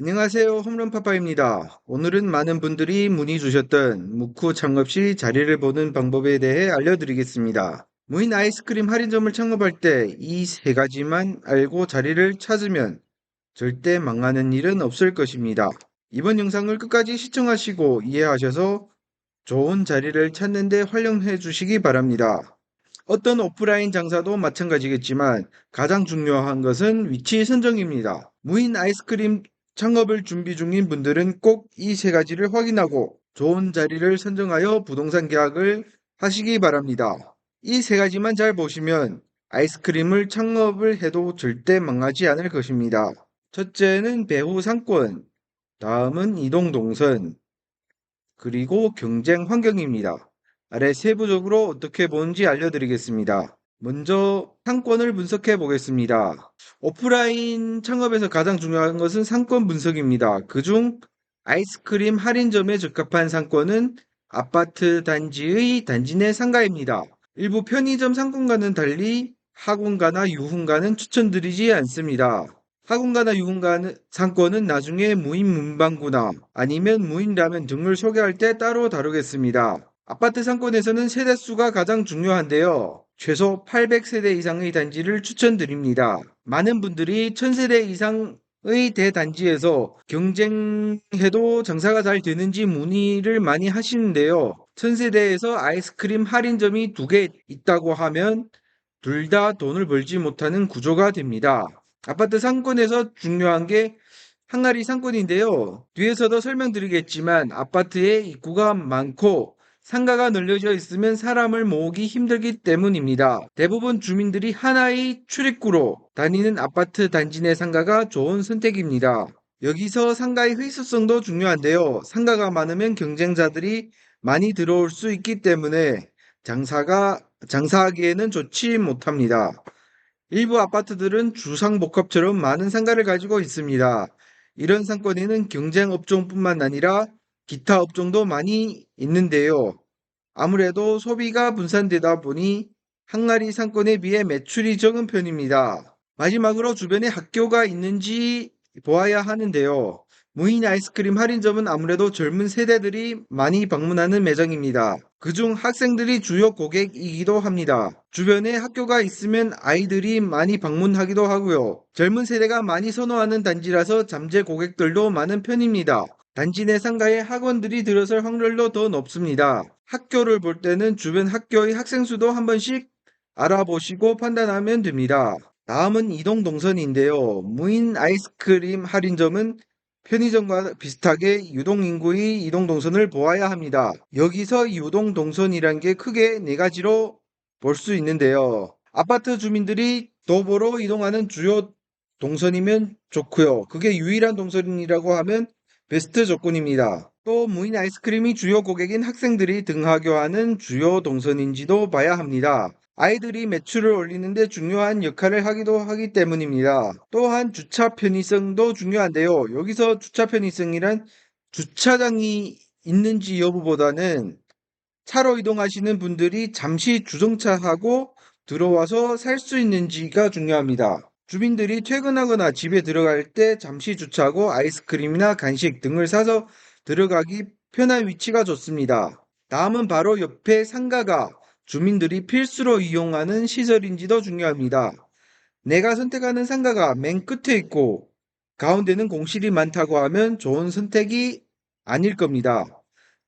안녕하세요. 홈런파파입니다. 오늘은 많은 분들이 문의 주셨던 무쿠 창업 시 자리를 보는 방법에 대해 알려드리겠습니다. 무인 아이스크림 할인점을 창업할 때 이 세 가지만 알고 자리를 찾으면 절대 망하는 일은 없을 것입니다. 이번 영상을 끝까지 시청하시고 이해하셔서 좋은 자리를 찾는 데 활용해 주시기 바랍니다. 어떤 오프라인 장사도 마찬가지겠지만 가장 중요한 것은 위치 선정입니다. 무인 아이스크림 창업을 준비 중인 분들은 꼭 이 세 가지를 확인하고 좋은 자리를 선정하여 부동산 계약을 하시기 바랍니다. 이 세 가지만 잘 보시면 아이스크림을 창업을 해도 절대 망하지 않을 것입니다. 첫째는 배후 상권, 다음은 이동 동선, 그리고 경쟁 환경입니다. 아래 세부적으로 어떻게 보는지 알려드리겠습니다. 먼저 상권을 분석해 보겠습니다. 오프라인 창업에서 가장 중요한 것은 상권 분석입니다. 그중 아이스크림 할인점에 적합한 상권은 아파트 단지의 단지 내 상가입니다. 일부 편의점 상권과는 달리 학원가나 유흥가는 추천드리지 않습니다. 학원가나 유흥가 상권은 나중에 무인 문방구나 아니면 무인 라면 등을 소개할 때 따로 다루겠습니다. 아파트 상권에서는 세대수가 가장 중요한데요. 최소 800세대 이상의 단지를 추천드립니다. 많은 분들이 1000세대 이상의 대단지에서 경쟁해도 장사가 잘 되는지 문의를 많이 하시는데요. 1000세대에서 아이스크림 할인점이 두 개 있다고 하면 둘 다 돈을 벌지 못하는 구조가 됩니다. 아파트 상권에서 중요한 게 항아리 상권인데요. 뒤에서도 설명드리겠지만 아파트에 입구가 많고 상가가 널려져 있으면 사람을 모으기 힘들기 때문입니다. 대부분 주민들이 하나의 출입구로 다니는 아파트 단지 내 상가가 좋은 선택입니다. 여기서 상가의 희소성도 중요한데요. 상가가 많으면 경쟁자들이 많이 들어올 수 있기 때문에 장사가 장사하기에는 좋지 못합니다. 일부 아파트들은 주상복합처럼 많은 상가를 가지고 있습니다. 이런 상권에는 경쟁 업종뿐만 아니라 기타 업종도 많이 있는데요. 아무래도 소비가 분산되다 보니 항아리 상권에 비해 매출이 적은 편입니다. 마지막으로 주변에 학교가 있는지 보아야 하는데요. 무인 아이스크림 할인점은 아무래도 젊은 세대들이 많이 방문하는 매장입니다. 그중 학생들이 주요 고객이기도 합니다. 주변에 학교가 있으면 아이들이 많이 방문하기도 하고요. 젊은 세대가 많이 선호하는 단지라서 잠재 고객들도 많은 편입니다. 단지 내 상가에 학원들이 들어설 확률도 더 높습니다. 학교를 볼 때는 주변 학교의 학생 수도 한 번씩 알아보시고 판단하면 됩니다. 다음은 이동 동선인데요. 무인 아이스크림 할인점은 편의점과 비슷하게 유동인구의 이동 동선을 보아야 합니다. 여기서 유동 동선이란 게 크게 네 가지로 볼 수 있는데요. 아파트 주민들이 도보로 이동하는 주요 동선이면 좋고요. 그게 유일한 동선이라고 하면 베스트 조건입니다. 또 무인 아이스크림이 주요 고객인 학생들이 등하교하는 주요 동선인지도 봐야 합니다. 아이들이 매출을 올리는데 중요한 역할을 하기도 하기 때문입니다. 또한 주차 편의성도 중요한데요. 여기서 주차 편의성이란 주차장이 있는지 여부보다는 차로 이동하시는 분들이 잠시 주정차하고 들어와서 살 수 있는지가 중요합니다. 주민들이 퇴근하거나 집에 들어갈 때 잠시 주차하고 아이스크림이나 간식 등을 사서 들어가기 편한 위치가 좋습니다. 다음은 바로 옆에 상가가 주민들이 필수로 이용하는 시설인지도 중요합니다. 내가 선택하는 상가가 맨 끝에 있고 가운데는 공실이 많다고 하면 좋은 선택이 아닐 겁니다.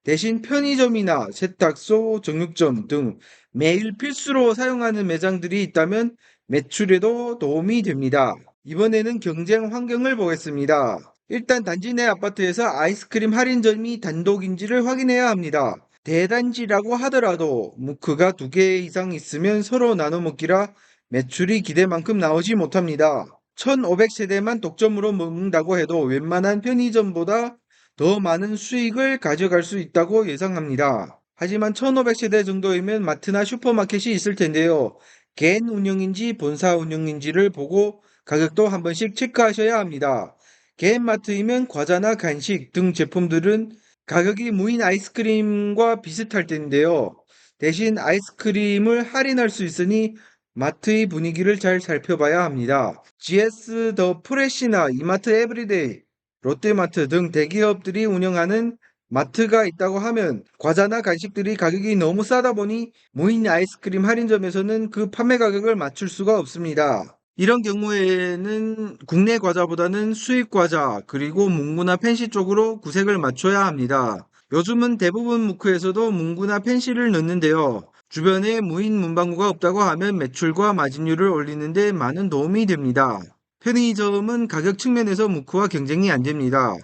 대신 편의점이나 세탁소, 정육점 등 매일 필수로 사용하는 매장들이 있다면 매출에도 도움이 됩니다. 이번에는 경쟁 환경을 보겠습니다. 일단 단지 내 아파트에서 아이스크림 할인점이 단독인지를 확인해야 합니다. 대단지라고 하더라도 무크가 두 개 이상 있으면 서로 나눠 먹기라 매출이 기대만큼 나오지 못합니다. 1500세대만 독점으로 먹는다고 해도 웬만한 편의점보다 더 많은 수익을 가져갈 수 있다고 예상합니다. 하지만 1500세대 정도이면 마트나 슈퍼마켓이 있을 텐데요. 개인 운영인지 본사 운영인지를 보고 가격도 한 번씩 체크하셔야 합니다. 개인 마트이면 과자나 간식 등 제품들은 가격이 무인 아이스크림과 비슷할 텐데요. 대신 아이스크림을 할인할 수 있으니 마트의 분위기를 잘 살펴봐야 합니다. GS 더 프레시나 이마트 에브리데이 롯데마트 등 대기업들이 운영하는 마트가 있다고 하면 과자나 간식들이 가격이 너무 싸다 보니 무인 아이스크림 할인점에서는 그 판매 가격을 맞출 수가 없습니다. 이런 경우에는 국내 과자보다는 수입 과자 그리고 문구나 펜시 쪽으로 구색을 맞춰야 합니다. 요즘은 대부분 무크에서도 문구나 펜시를 넣는데요. 주변에 무인 문방구가 없다고 하면 매출과 마진율을 올리는데 많은 도움이 됩니다. 편의점은 가격 측면에서 무크와 경쟁이 안 됩니다.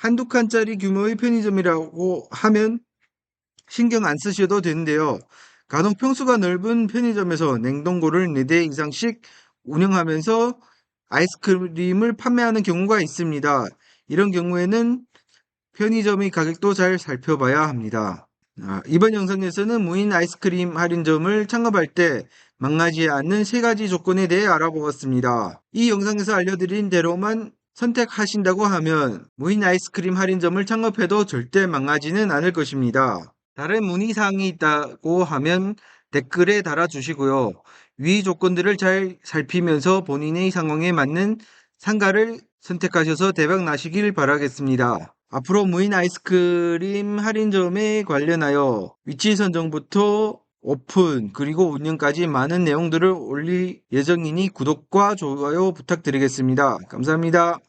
한두 칸짜리 규모의 편의점이라고 하면 신경 안 쓰셔도 되는데요. 간혹 평수가 넓은 편의점에서 냉동고를 4대 이상씩 운영하면서 아이스크림을 판매하는 경우가 있습니다. 이런 경우에는 편의점의 가격도 잘 살펴봐야 합니다. 아, 이번 영상에서는 무인 아이스크림 할인점을 창업할 때 망하지 않는 세 가지 조건에 대해 알아보았습니다. 이 영상에서 알려드린 대로만 선택하신다고 하면 무인 아이스크림 할인점을 창업해도 절대 망하지는 않을 것입니다. 다른 문의사항이 있다고 하면 댓글에 달아주시고요. 위 조건들을 잘 살피면서 본인의 상황에 맞는 상가를 선택하셔서 대박 나시길 바라겠습니다. 앞으로 무인 아이스크림 할인점에 관련하여 위치 선정부터 오픈 그리고 운영까지 많은 내용들을 올릴 예정이니 구독과 좋아요 부탁드리겠습니다. 감사합니다.